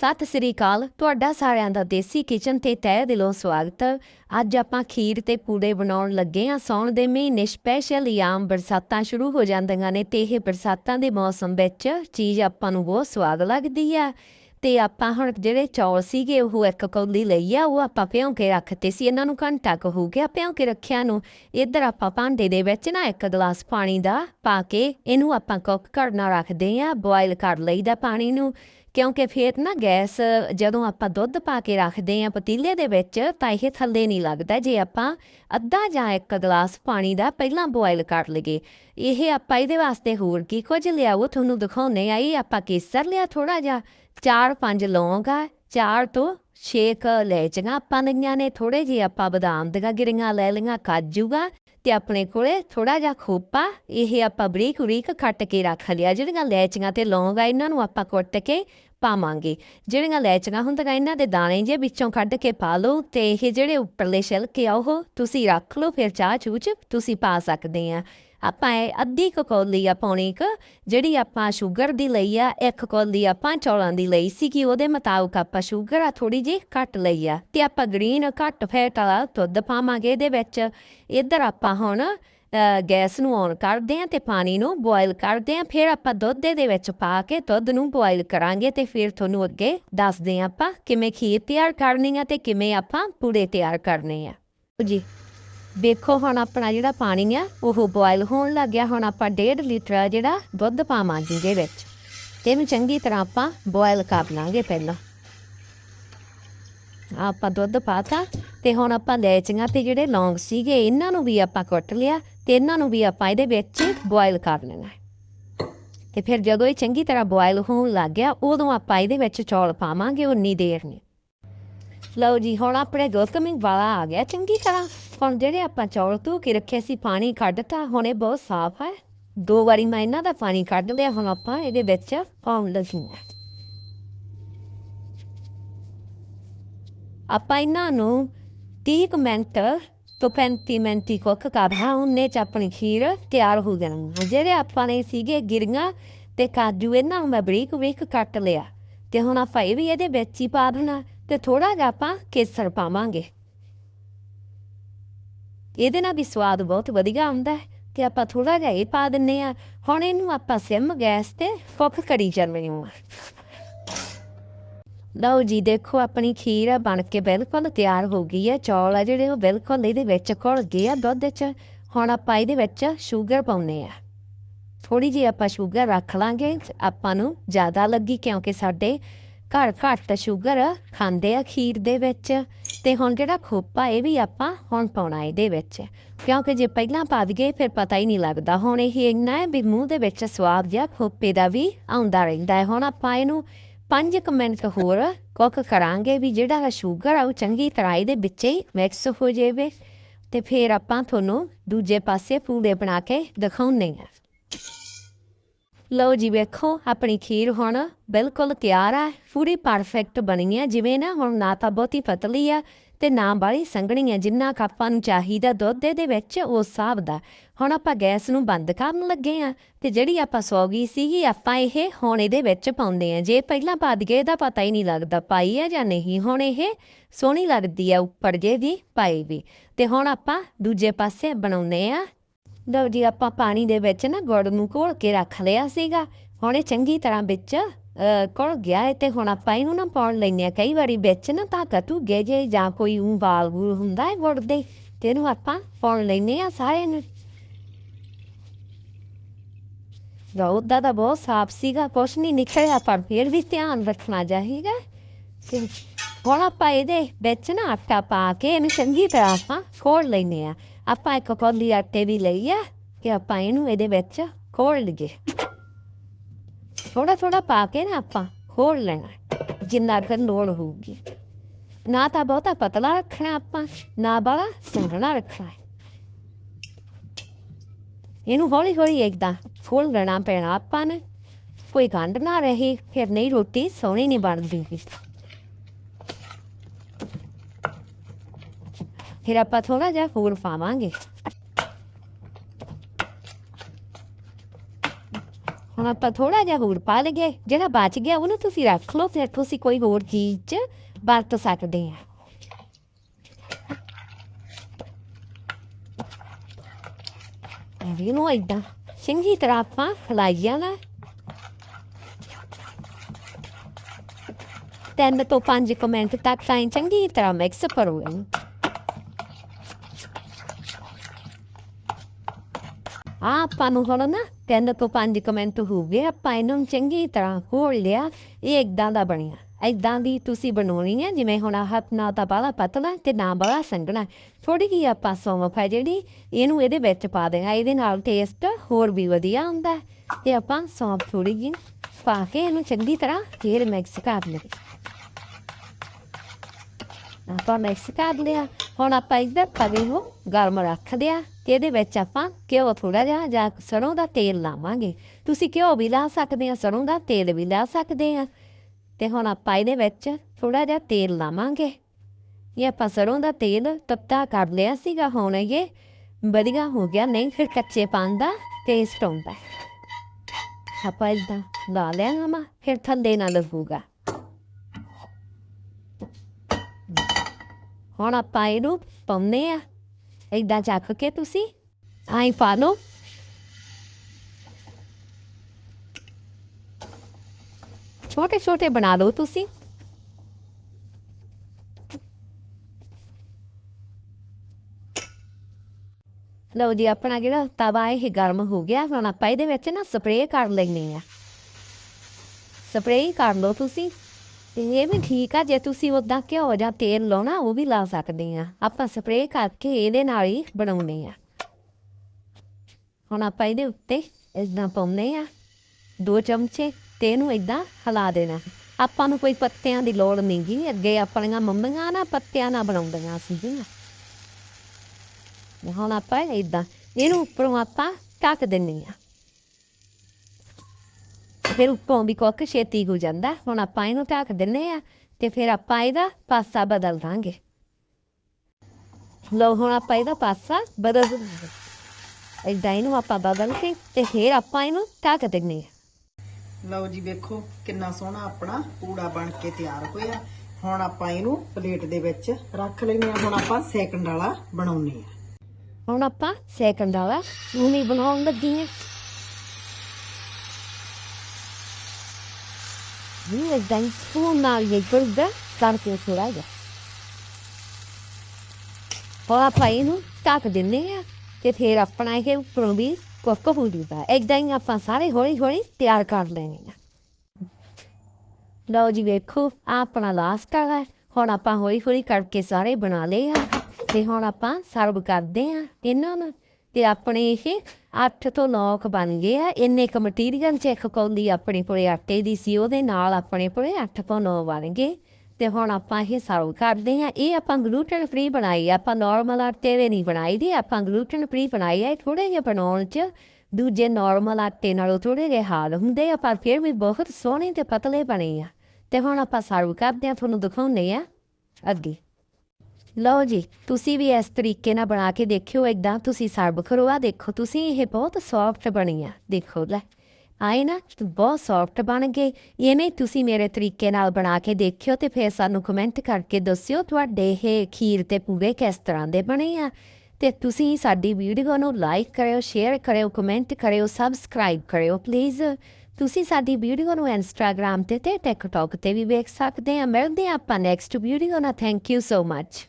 ਸਤਿ ਸ੍ਰੀ ਅਕਾਲ। ਤੁਹਾਡਾ ਸਾਰਿਆਂ ਦਾ ਦੇਸੀ ਕਿਚਨ ਤੇ ਤਹਿ ਦਿਲੋਂ ਸਵਾਗਤ। ਅੱਜ ਆਪਾਂ ਖੀਰ ਤੇ ਪੂੜੇ ਬਣਾਉਣ ਲੱਗੇ ਆ ਸੌਣ ਦੇ ਮਹੀਨੇ ਸਪੈਸ਼ਲ ਯਾਮ ਬਰਸਾਤਾਂ ਸ਼ੁਰੂ ਹੋ ਜਾਂਦੀਆਂ ਨੇ ਤੇ ਇਹ ਬਰਸਾਤਾਂ ਦੇ ਮੌਸਮ ਵਿੱਚ ਚੀਜ਼ ਆਪਾਂ ਨੂੰ ਬਹੁਤ ਸਵਾਦ ਲੱਗਦੀ ਆ। ਤੇ ਆਪਾਂ ਹੁਣ ਜਿਹੜੇ ਚੌਲ ਸੀਗੇ, ਉਹ ਇੱਕ ਕੌਲੀ ਲਈ ਆ, ਉਹ ਆਪਾਂ ਭਿਉਂ ਕੇ ਰੱਖਤੇ ਸੀ। ਇਹਨਾਂ ਨੂੰ ਘੰਟਾ ਕੁ ਹੋ ਗਿਆ ਭਿਉਂ ਕੇ ਰੱਖਿਆ ਨੂੰ। ਇੱਧਰ ਆਪਾਂ ਭਾਂਡੇ ਦੇ ਵਿੱਚ ਨਾ ਇੱਕ ਗਲਾਸ ਪਾਣੀ ਦਾ ਪਾ ਕੇ, ਇਹਨੂੰ ਆਪਾਂ ਕੁੱਕ ਕਰਨਾ ਰੱਖਦੇ ਆ ਬੋਇਲ ਕਰ ਲਈਦਾ ਪਾਣੀ ਨੂੰ। ਕਿਉਂਕਿ ਫਿਰ ਨਾ ਗੈਸ ਜਦੋਂ ਆਪਾਂ ਦੁੱਧ ਪਾ ਕੇ ਰੱਖਦੇ ਆ ਪਤੀਲੇ ਦੇ ਵਿੱਚ, ਤਾਂ ਇਹ ਥੱਲੇ ਨਹੀਂ ਲੱਗਦਾ। ਜੇ ਆਪਾਂ ਅੱਧਾ ਜਾਂ ਇੱਕ ਗਲਾਸ ਪਾਣੀ ਦਾ ਪਹਿਲਾਂ ਬੋਇਲ ਕਰ ਲਈਏ, ਇਹ ਆਪਾਂ ਇਹਦੇ ਵਾਸਤੇ ਹੋਰ ਕੀ ਕੁਝ ਲਿਆਓ? ਤੁਹਾਨੂੰ ਦਿਖਾਉਨੇ ਆ ਇਹ ਆਪਾਂ ਕੇਸਰ ਲਿਆ ਥੋੜਾ ਜਿਹਾ, ਚਾਰ ਪੰਜ ਲੌਂਗ ਆ, ਚਾਰ ਤੋਂ ਛੇ ਕੁ ਇਲਾਇਚੀਆਂ ਆਪਾਂ ਲਈਆਂ ਨੇ ਥੋੜੇ ਜਿਹੇ ਆਪਾਂ ਬਦਾਮ ਦੀਆਂ ਗਿਰੀਆਂ ਲੈ ਲਈਆਂ ਕਾਜੂਗਾ ਆ ਤੇ ਆਪਣੇ ਕੋਲੇ ਥੋੜਾ ਜਿਹਾ ਖੋਪਾ, ਇਹ ਆਪਾਂ ਬਰੀਕ ਬਰੀਕ ਕੱਟ ਕੇ ਰੱਖ ਲਿਆ। ਜਿਹੜੀਆਂ ਇਲਾਇਚੀਆਂ ਤੇ ਲੌਂਗ ਆ, ਇਹਨਾਂ ਨੂੰ ਆਪਾਂ ਕੁੱਟ ਕੇ ਪਾਵਾਂਗੇ। ਜਿਹੜੀਆਂ ਇਲਾਇਚੀਆਂ ਹੁੰਦੀਆਂ, ਇਹਨਾਂ ਦੇ ਦਾਣੇ ਜੇ ਵਿੱਚੋਂ ਕੱਢ ਕੇ ਪਾ ਲਓ ਤੇ ਇਹ ਜਿਹੜੇ ਉੱਪਰਲੇ ਛਿਲਕੇ ਆ, ਉਹ ਤੁਸੀਂ ਰੱਖ ਲਓ, ਫਿਰ ਚਾਹ ਚੂਚ ਤੁਸੀਂ ਪਾ ਸਕਦੇ ਆ। ਆਪਾਂ ਇਹ ਅੱਧੀ ਕੁ ਕੌਲੀ ਆ ਪਾਉਣੀ ਕੁ, ਜਿਹੜੀ ਆਪਾਂ ਸ਼ੂਗਰ ਦੀ ਲਈ ਆ, ਇੱਕ ਕੌਲੀ ਆਪਾਂ ਚੌਲਾਂ ਦੀ ਲਈ ਸੀ ਕਿ ਉਹਦੇ ਮੁਤਾਬਕ ਆਪਾਂ ਸ਼ੂਗਰ ਆ ਥੋੜੀ ਜਿਹੀ ਘੱਟ ਲਈ ਆ। ਤੇ ਆਪਾਂ ਗ੍ਰੀਨ ਘੱਟ ਫੈਟ ਵਾਲਾ ਦੁੱਧ ਪਾਵਾਂਗੇ ਇਹਦੇ ਵਿੱਚ। ਇੱਧਰ ਆਪਾਂ ਹੁਣ ਗੈਸ ਨੂੰ ਔਨ ਕਰਦੇ ਆਂ ਤੇ ਪਾਣੀ ਨੂੰ ਬੋਇਲ ਕਰਦੇ ਆਂ ਫਿਰ ਆਪਾਂ ਦੁੱਧ ਦੇ ਵਿੱਚ ਪਾ ਕੇ ਦੁੱਧ ਨੂੰ ਬੋਇਲ ਕਰਾਂਗੇ ਤੇ ਫਿਰ ਤੁਹਾਨੂੰ ਅੱਗੇ ਦੱਸਦੇ ਆਂ ਆਪਾਂ ਕਿਵੇਂ ਖੀਰ ਤਿਆਰ ਕਰਨੀ ਆ ਤੇ ਕਿਵੇਂ ਆਪਾਂ ਪੂੜੇ ਤਿਆਰ ਕਰਨੇ ਆ। ਜੀ। ਵੇਖੋ ਹੁਣ ਆਪਣਾ ਜਿਹੜਾ ਪਾਣੀ ਆ, ਉਹ ਬੋਇਲ ਹੋਣ ਲੱਗ ਗਿਆ। ਹੁਣ ਆਪਾਂ 1.5 ਲੀਟਰ ਜਿਹੜਾ ਦੁੱਧ ਪਾਵਾਂਗੇ ਇਹਦੇ ਵਿੱਚ। ਤੇ ਇਹਨੂੰ ਚੰਗੀ ਤਰ੍ਹਾਂ ਆਪਾਂ ਬੋਇਲ ਕਰ ਲਾਂਗੇ ਪਹਿਲਾਂ। ਆਪਾਂ ਦੁੱਧ ਪਾਤਾ ਤੇ ਹੁਣ ਆਪਾਂ ਲੈਚੀਆਂ ਤੇ ਜਿਹੜੇ ਲੌਂਗ ਸੀਗੇ, ਇਹਨਾਂ ਨੂੰ ਵੀ ਆਪਾਂ ਕੁੱਟ ਲਿਆ ਤੇ ਇਹਨਾਂ ਨੂੰ ਵੀ ਆਪਾਂ ਇਹਦੇ ਵਿੱਚ ਬੋਇਲ ਕਰ ਲੈਣਾ ਹੈ। ਤੇ ਫਿਰ ਜਦੋਂ ਇਹ ਚੰਗੀ ਤਰ੍ਹਾਂ ਬੋਇਲ ਹੋਣ ਲੱਗ ਗਿਆ, ਉਦੋਂ ਆਪਾਂ ਇਹਦੇ ਵਿੱਚ ਚੌਲ ਪਾਵਾਂਗੇ ਉਨੀ ਦੇਰ ਨੇ ਲਓ ਜੀ, ਹੁਣ ਆਪਣੇ ਗੋਕਮਿੰਗ ਵਾਲਾ ਆ ਗਿਆ, ਚੰਗੀ ਤਰ੍ਹਾਂ। ਹੁਣ ਜਿਹੜੇ ਆਪਾਂ ਚੌਲ ਧੋ ਕੇ ਰੱਖੇ ਸੀ, ਪਾਣੀ ਕੱਢਤਾ, ਹੁਣ ਇਹ ਬਹੁਤ ਸਾਫ਼ ਹੈ। ਦੋ ਵਾਰੀ ਮੈਂ ਇਹਨਾਂ ਦਾ ਪਾਣੀ ਕੱਢ ਲਿਆ, ਹੁਣ ਆਪਾਂ ਇਹਦੇ ਵਿੱਚ ਪਾਉਣ ਲੱਗੀ ਹਾਂ ਆਪਾਂ ਇਹਨਾਂ ਨੂੰ 30 ਕੁ ਮਿੰਟ ਤੋਂ 35 ਮਿੰਟ ਕੁੱਕ ਕਰਨਾ ਉਹਨੇ ਚ ਆਪਣੀ ਖੀਰ ਤਿਆਰ ਹੋ ਜਾਣੀ ਜਿਹੜੇ ਆਪਾਂ ਨੇ ਸੀਗੇ ਗਿਰੀਆਂ ਤੇ ਕਾਜੂ, ਇਹਨਾਂ ਨੂੰ ਮੈਂ ਬਰੀਕ ਬਰੀਕ ਕੱਟ ਲਿਆ। ਤੇ ਹੁਣ ਆਪਾਂ ਇਹ ਵੀ ਇਹਦੇ ਵਿੱਚ ਹੀ ਪਾ ਦੇਣਾ। ਤੇ ਥੋੜਾ ਜਿਹਾ ਆਪਾਂ ਕੇਸਰ ਪਾਵਾਂਗੇ। ਇਹਦੇ ਨਾਲ ਵੀ ਸਵਾਦ ਬਹੁਤ ਵਧੀਆ ਆਉਂਦਾ ਹੈ ਤੇ ਆਪਾਂ ਥੋੜਾ ਜਿਹਾ ਇਹ ਪਾ ਦਿੰਨੇ ਆ ਹੁਣ ਇਹਨੂੰ ਆਪਾਂ ਸਿਮ ਗੈਸ ਤੇ ਕੁੱਕ ਕਰੀ ਚੱਲਣੀ ਆ ਲਓ ਜੀ, ਦੇਖੋ ਆਪਣੀ ਖੀਰ ਆ, ਬਣ ਕੇ ਬਿਲਕੁਲ ਤਿਆਰ ਹੋ ਗਈ ਹੈ। ਚੌਲ ਆ ਜਿਹੜੇ, ਉਹ ਬਿਲਕੁਲ ਇਹਦੇ ਵਿੱਚ ਘੁਲ ਗਏ ਆ ਦੁੱਧ 'ਚ। ਹੁਣ ਆਪਾਂ ਇਹਦੇ ਵਿੱਚ ਸ਼ੂਗਰ ਪਾਉਨੇ ਆ ਥੋੜੀ ਜਿਹੀ ਆਪਾਂ ਸ਼ੂਗਰ ਰੱਖ ਲਾਂਗੇ। ਆਪਾਂ ਨੂੰ ਜ਼ਿਆਦਾ ਲੱਗੀ ਕਿਉਂਕਿ ਸਾਡੇ ਘਰ ਘੱਟ ਸ਼ੂਗਰ ਖਾਂਦੇ ਆ ਖੀਰ ਦੇ ਵਿੱਚ ਤੇ ਹੁਣ ਜਿਹੜਾ ਖੋਪਾ ਇਹ ਵੀ ਆਪਾਂ ਹੁਣ ਪਾਉਣਾ ਇਹਦੇ ਵਿੱਚ। ਕਿਉਂਕਿ ਜੇ ਪਹਿਲਾਂ ਪਾ ਦਈਏ ਫਿਰ ਪਤਾ ਹੀ ਨਹੀਂ ਲੱਗਦਾ। ਹੁਣ ਇਹ ਇੰਨਾ ਹੈ ਵੀ ਮੂੰਹ ਦੇ ਵਿੱਚ ਸਵਾਦ ਜਿਹਾ ਖੋਪੇ ਦਾ ਵੀ ਆਉਂਦਾ ਰਹਿੰਦਾ ਹੈ। ਹੁਣ ਆਪਾਂ ਇਹਨੂੰ 5 ਮਿੰਟ ਹੋਰ ਕੁੱਕ ਕਰਾਂਗੇ ਵੀ ਜਿਹੜਾ ਸ਼ੂਗਰ ਆ ਉਹ ਚੰਗੀ ਤਰ੍ਹਾਂ ਇਹਦੇ ਵਿੱਚ ਹੀ ਮਿਕਸ ਹੋ ਜਾਵੇ ਤੇ ਫਿਰ ਆਪਾਂ ਤੁਹਾਨੂੰ ਦੂਜੇ ਪਾਸੇ ਪੂੜੇ ਬਣਾ ਕੇ ਦਿਖਾਉਂਦੇ ਹਾਂ। ਲਓ ਜੀ ਵੇਖੋ, ਆਪਣੀ ਖੀਰ ਹੁਣ ਬਿਲਕੁਲ ਤਿਆਰ ਆ, ਪੂਰੀ ਪਰਫੈਕਟ ਬਣੀ ਹੈ ਜਿਵੇਂ ਨਾ ਹੁਣ ਨਾ ਤਾਂ ਬਹੁਤੀ ਪਤਲੀ ਆ ਤੇ ਨਾ ਬਾਹਲੀ ਸੰਘਣੀ ਹੈ ਜਿੰਨਾ ਕੁ ਆਪਾਂ ਨੂੰ ਚਾਹੀਦਾ ਦੁੱਧ ਦੇ ਵਿੱਚ ਉਸ ਹਿਸਾਬ ਦਾ। ਹੁਣ ਆਪਾਂ ਗੈਸ ਨੂੰ ਬੰਦ ਕਰਨ ਲੱਗੇ ਆ ਤੇ ਜਿਹੜੀ ਆਪਾਂ ਸੌਗੀ ਸੀਗੀ, ਆਪਾਂ ਇਹ ਹੁਣ ਇਹਦੇ ਵਿੱਚ ਪਾਉਂਦੇ ਆ। ਜੇ ਪਹਿਲਾਂ ਪਾ ਦਈਏ ਇਹਦਾ ਪਤਾ ਹੀ ਨਹੀਂ ਲੱਗਦਾ ਪਾਈ ਆ ਜਾਂ ਨਹੀਂ। ਹੁਣ ਇਹ ਸੋਹਣੀ ਲੱਗਦੀ ਆ, ਉੱਪਰ ਜੇ ਵੀ ਪਾਈ ਵੀ। ਤੇ ਹੁਣ ਆਪਾਂ ਦੂਜੇ ਪਾਸੇ ਬਣਾਉਂਦੇ ਆ ਲਓ ਜੀ ਆਪਾਂ ਪਾਣੀ ਦੇ ਵਿੱਚ ਨਾ ਗੁੜ ਨੂੰ ਘੋਲ ਕੇ ਰੱਖ ਲਿਆ ਸੀਗਾ। ਹੁਣ ਇਹ ਚੰਗੀ ਤਰ੍ਹਾਂ ਵਿੱਚ ਅਹ, ਗਿਆ ਹੈ ਤੇ ਹੁਣ ਆਪਾਂ ਇਹਨੂੰ ਨਾ ਪਾਉਣ ਲੈਨੇ ਆ ਕਈ ਵਾਰੀ ਵਿੱਚ ਨਾ ਤਾਂ ਉਗੇ ਜੇ ਜਾਂ ਕੋਈ ਊਂ ਵਾਲ ਹੁੰਦਾ ਹੈ ਗੁੜ ਦੇ ਤੇ ਇਹਨੂੰ ਆਪਾਂ ਪਾਉਣ ਲੈਨੇ ਆ ਸਾਰੇ ਨੂੰ। ਲਓ ਦਾ ਬਹੁਤ ਸਾਫ਼ ਸੀਗਾ ਕੁਛ ਨਹੀਂ ਨਿਕਲਿਆ ਪਰ ਫਿਰ ਵੀ ਧਿਆਨ ਰੱਖਣਾ ਚਾਹੀਦਾ ਤੇ ਹੁਣ ਆਪਾਂ ਇਹਦੇ ਵਿੱਚ ਨਾ ਆਟਾ ਪਾ ਕੇ ਇਹਨੂੰ ਚੰਗੀ ਤਰ੍ਹਾਂ ਆਪਾਂ ਖੋਲ ਲੈਨੇ ਆ ਆਪਾਂ ਇੱਕ ਕੌਲੀ ਆਟੇ ਦੀ ਲਈ ਆ ਕਿ ਆਪਾਂ ਇਹਨੂੰ ਇਹਦੇ ਵਿੱਚ ਖੋਲ ਲਈਏ ਥੋੜਾ ਥੋੜਾ ਪਾ ਕੇ ਨਾ ਆਪਾਂ ਖੋਲ ਲੈਣਾ ਜਿੰਨਾ ਕੁ ਲੋੜ ਹੋਊਗੀ ਨਾ ਤਾਂ ਬਹੁਤਾ ਪਤਲਾ ਰੱਖਣਾ ਆਪਾਂ ਨਾ ਬਾਲਾ ਸੰਘਣਾ ਰੱਖਣਾ ਇਹਨੂੰ ਹੌਲੀ ਹੌਲੀ ਇੱਕਦਾਂ ਖੋਲ ਲੈਣਾ ਪੈਣਾ ਆਪਾਂ ਨੇ ਕੋਈ ਗੰਢ ਨਾ ਰਹੇ ਫਿਰ ਨਹੀਂ ਰੋਟੀ ਸੋਹਣੀ ਨਹੀਂ ਬਣਦੀ ਫਿਰ ਆਪਾਂ ਥੋੜਾ ਜਿਹਾ ਹੋਰ ਪਾਵਾਂਗੇ ਹੁਣ ਆਪਾਂ ਥੋੜਾ ਜਿਹਾ ਹੋਰ ਪਾ ਲਈਏ ਜਿਹੜਾ ਬਚ ਗਿਆ ਉਹਨੂੰ ਤੁਸੀਂ ਰੱਖ ਲਓ ਫਿਰ ਤੁਸੀਂ ਕੋਈ ਹੋਰ ਚੀਜ਼ 'ਚ ਵਰਤ ਸਕਦੇ ਆ ਇਹ ਨੂੰ ਏਦਾਂ ਚੰਗੀ ਤਰ੍ਹਾਂ ਆਪਾਂ ਹਿਲਾਈ ਜਾਣਾ ਤਿੰਨ ਤੋਂ ਪੰਜ ਕੁ ਮਿੰਟ ਤੱਕ ਤਾਂ ਚੰਗੀ ਤਰ੍ਹਾਂ ਮਿਕਸ ਕਰੋ ਇਹਨੂੰ ਆਪਾਂ ਨੂੰ ਹੁਣ ਨਾ ਤਿੰਨ ਤੋਂ ਪੰਜ ਕੁ ਮਿੰਟ ਹੋ ਗਏ ਆਪਾਂ ਇਹਨੂੰ ਚੰਗੀ ਤਰ੍ਹਾਂ ਘੋਲ ਲਿਆ ਇਹ ਇਦਾਂ ਦਾ ਬਣਿਆ ਇਦਾਂ ਦੀ ਤੁਸੀਂ ਬਣਾਉਣੀ ਹੈ ਜਿਵੇਂ ਹੁਣ ਹੱਥ ਨਾਲ ਤਾਂ ਬਾਲਾ ਪਤਲਾ ਤੇ ਨਾ ਬਾਲਾ ਸੰਘਣਾ ਥੋੜੀ ਜਿਹੀ ਆਪਾਂ ਸੌਂਫ ਹੈ ਜਿਹੜੀ ਇਹਨੂੰ ਇਹਦੇ ਵਿੱਚ ਪਾ ਦੇਣਾ ਇਹਦੇ ਨਾਲ ਟੇਸਟ ਹੋਰ ਵੀ ਵਧੀਆ ਹੁੰਦਾ ਤੇ ਆਪਾਂ ਸੌਂਫ ਥੋੜੀ ਜਿਹੀ ਪਾ ਕੇ ਇਹਨੂੰ ਚੰਗੀ ਤਰ੍ਹਾਂ ਫੇਰ ਮਿਕਸ ਕਰ ਲਈਏ ਆਪਾਂ ਮਿਕਸ ਕਰ ਲਿਆ ਹੁਣ ਆਪਾਂ ਇੱਧਰ ਤਵੇ ਨੂੰ ਗਰਮ ਰੱਖ ਦਿਆ ਤੇ ਇਹਦੇ ਵਿੱਚ ਆਪਾਂ ਘਿਓ ਥੋੜਾ ਜਿਹਾ ਜਾਂ ਸਰੋਂ ਦਾ ਤੇਲ ਲਾਵਾਂਗੇ। ਤੁਸੀਂ ਘਿਓ ਵੀ ਲਾ ਸਕਦੇ ਆ, ਸਰੋਂ ਦਾ ਤੇਲ ਵੀ ਲਾ ਸਕਦੇ ਆ। ਤੇ ਹੁਣ ਆਪਾਂ ਇਹਦੇ ਵਿੱਚ ਥੋੜਾ ਜਿਹਾ ਤੇਲ ਲਾਵਾਂਗੇ। ਇਹ ਆਪਾਂ ਸਰੋਂ ਦਾ ਤੇਲ ਤਪਤਾ ਕਰ ਲਿਆ ਸੀਗਾ, ਹੁਣ ਇਹ ਵਧੀਆ ਹੋ ਗਿਆ। ਨਹੀਂ, ਫਿਰ ਕੱਚੇ ਪਾਣ ਦਾ ਟੇਸਟ ਆਉਂਦਾ। ਆਪਾਂ ਇਦਾਂ ਲਾ ਲਿਆ ਮਾ, ਫਿਰ ਥੱਲੇ ਨਾਲ ਲੱਗੂਗਾ। ਹੁਣ ਆਪਾਂ ਇਹਨੂੰ ਪਾਉਂਦੇ ਆ। ਏਦਾਂ ਚੱਕ ਕੇ ਤੁਸੀਂ ਆਈ ਪਾ ਲਓ ਛੋਟੇ ਛੋਟੇ ਬਣਾ ਲਓ ਤੁਸੀਂ ਲਓ ਜੀ ਆਪਣਾ ਜਿਹੜਾ ਤਵਾ ਇਹ ਗਰਮ ਹੋ ਗਿਆ ਹੁਣ ਆਪਾਂ ਇਹਦੇ ਵਿੱਚ ਨਾ ਸਪਰੇਅ ਕਰ ਲੈਣੀ ਆ ਸਪਰੇਅ ਕਰ ਲਓ ਤੁਸੀਂ ਤੇ ਇਹ ਵੀ ਠੀਕ ਆ, ਜੇ ਤੁਸੀਂ ਉਦਾਂ ਘਿਓ ਜਾਂ ਤੇਲ ਲਾਉਣਾ, ਉਹ ਵੀ ਲਾ ਸਕਦੇ ਆ। ਆਪਾਂ ਸਪਰੇਅ ਕਰਕੇ ਇਹਦੇ ਨਾਲ ਹੀ ਬਣਾਉਣੇ ਆ। ਹੁਣ ਆਪਾਂ ਇਹਦੇ ਉੱਤੇ ਇਦਾਂ ਪਾਉਨੇ ਆ, ਦੋ ਚਮਚੇ ਤੇ ਇਹਨੂੰ ਇਦਾਂ ਹਿਲਾ ਦੇਣਾ। ਆਪਾਂ ਨੂੰ ਕੋਈ ਪੱਤਿਆਂ ਦੀ ਲੋੜ ਨਹੀਂ ਗੀ, ਅੱਗੇ ਆਪਣੀਆਂ ਮੰਮੀਆਂ ਨਾ ਪੱਤਿਆਂ ਨਾਲ ਬਣਾਉਂਦੀਆਂ ਸੀਗੀਆਂ। ਤੇ ਹੁਣ ਆਪਾਂ ਇਦਾਂ ਇਹਨੂੰ ਉੱਪਰੋਂ ਆਪਾਂ ਢੱਕ ਦਿੰਨੇ ਆ। ਫਿਰ ਉੱਪਰੋਂ ਵੀ ਕੁੱਕ ਛੇਤੀ ਹੋ ਜਾਂਦਾ। ਹੁਣ ਆਪਾਂ ਇਹਨੂੰ ਢੱਕ ਦਿੰਨੇ ਆ ਤੇ ਫਿਰ ਆਪਾਂ ਇਹਦਾ ਪਾਸਾ ਬਦਲ ਦਾਂਗੇ। ਲਓ ਹੁਣ ਆਪਾਂ ਇਹਦਾ ਪਾਸਾ ਬਦਲ ਦਿੰਦੇ ਏਦਾਂ ਇਹਨੂੰ ਆਪਾਂ ਬਦਲ ਕੇ ਤੇ ਫਿਰ ਆਪਾਂ ਇਹਨੂੰ ਢੱਕ ਦਿੰਨੇ ਆ। ਲਓ ਜੀ ਵੇਖੋ ਕਿੰਨਾ ਸੋਹਣਾ ਆਪਣਾ ਪੂੜਾ ਬਣ ਕੇ ਤਿਆਰ ਹੋਇਆ। ਹੁਣ ਆਪਾਂ ਇਹਨੂੰ ਪਲੇਟ ਦੇ ਵਿੱਚ ਰੱਖ ਲੈਂਦੇ ਹਾਂ। ਹੁਣ ਆਪਾਂ ਸੈਕੰਡ ਵਾਲਾ ਬਣਾਉਨੇ ਆ ਹੁਣ ਆਪਾਂ ਸੈਕੰਡ ਵਾਲਾ ਸੂਨੀ ਬਣਾਉਣ ਲੱਗੀ ਹਾਂ। ਇਹ ਏਦਾਂ ਹੀ ਸਪੂਨ ਨਾਲ ਇਹ ਕਰਦਾ ਕਰਕੇ ਥੋੜਾ ਜਿਹਾ ਹੋਰ ਆਪਾਂ ਇਹਨੂੰ ਤੇ ਫਿਰ ਆਪਣਾ ਇਹ ਉੱਪਰੋਂ ਕੁੱਕ ਹੋ ਜੂਗਾ ਏਦਾਂ ਹੀ ਆਪਾਂ ਸਾਰੇ ਹੌਲੀ ਹੌਲੀ ਤਿਆਰ ਕਰ ਲੈਣੇ ਆ ਲਓ ਜੀ ਵੇਖੋ ਆਹ ਆਪਣਾ ਲਾਸਟ ਆ ਹੁਣ ਆਪਾਂ ਹੌਲੀ ਹੌਲੀ ਕਰਕੇ ਸਾਰੇ ਬਣਾ ਲਏ ਆ ਤੇ ਹੁਣ ਆਪਾਂ ਸਰਵ ਕਰਦੇ ਆ ਇਹਨਾਂ ਨੂੰ ਤੇ ਆਪਣੇ ਇਹ 8 ਤੋਂ 9 ਕ ਬਣ ਗਏ ਆ। ਇੰਨੇ ਕ ਮਟੀਰੀਅਲ ਚ ਇੱਕ ਕੌਲੀ ਆਪਣੇ ਕੋਲੇ ਆਟੇ ਦੀ ਸੀ, ਉਹਦੇ ਨਾਲ ਆਪਣੇ ਕੋਲੇ 8 ਤੋਂ 9 ਬਣ ਗਏ। ਤੇ ਹੁਣ ਆਪਾਂ ਇਹ ਸਰਵ ਕਰਦੇ ਆ ਇਹ ਆਪਾਂ ਗਲੂਟਨ ਫ੍ਰੀ ਬਣਾਈ ਆਪਾਂ ਨਾਰਮਲ ਆਟੇ ਦੇ ਨਹੀਂ ਬਣਾਈ ਦੀ। ਆਪਾਂ ਗਲੂਟਨ ਫ੍ਰੀ ਬਣਾਈ ਆ। ਥੋੜੇ ਜਿਹਾ ਬਣਾਉਣ ਚ ਦੂਜੇ ਨਾਰਮਲ ਆਟੇ ਨਾਲੋਂ ਥੋੜੇ ਜਿਹੇ ਹਾਲ ਹੁੰਦੇ ਆ, ਪਰ ਫਿਰ ਵੀ ਬਹੁਤ ਸੋਹਣੇ ਤੇ ਪਤਲੇ ਬਣੇ ਆ। ਤੇ ਹੁਣ ਆਪਾਂ ਸਰਵ ਕਰਦੇ ਆ ਤੁਹਾਨੂੰ ਦਿਖਾਉਂਦੇ ਆ ਅੱਗੇ। ਲਓ ਜੀ, ਤੁਸੀਂ ਵੀ ਇਸ ਤਰੀਕੇ ਨਾਲ ਬਣਾ ਕੇ ਦੇਖਿਓ ਇਦਾਂ ਤੁਸੀਂ ਸਰਬ ਕਰੋ। ਦੇਖੋ, ਤੁਸੀਂ ਇਹ ਬਹੁਤ ਸੌਫਟ ਬਣੀ ਆ। ਦੇਖੋ, ਲੈ, ਆਏ ਨਾ, ਬਹੁਤ ਸੌਫਟ ਬਣ ਗਏ। ਇਹਨੇ ਤੁਸੀਂ ਮੇਰੇ ਤਰੀਕੇ ਨਾਲ ਬਣਾ ਕੇ ਦੇਖਿਓ ਤੇ ਫਿਰ ਸਾਨੂੰ ਕਮੈਂਟ ਕਰਕੇ ਦੱਸਿਓ ਤੁਹਾਡੇ ਇਹ ਖੀਰ ਤੇ ਪੂਰੇ ਕਿਸ ਤਰ੍ਹਾਂ ਦੇ ਬਣੇ ਆ। ਤੇ ਤੁਸੀਂ ਸਾਡੀ ਵੀਡੀਓ ਨੂੰ ਲਾਈਕ ਕਰਿਓ ਸ਼ੇਅਰ ਕਰਿਓ ਕਮੈਂਟ ਕਰਿਓ ਸਬਸਕ੍ਰਾਈਬ ਕਰਿਓ ਪਲੀਜ਼ ਤੁਸੀਂ ਸਾਡੀ ਵੀਡੀਓ ਨੂੰ ਇੰਸਟਾਗ੍ਰam ਤੇ ਤੇ ਟਿਕਟੌਕ ਤੇ ਵੀ ਵੇਖ ਸਕਦੇ ਆ। ਮਿਲਦੇ ਆ ਆਪਾਂ ਨੈਕਸਟ ਵੀਡੀਓ ਨਾਲ। Thank you so much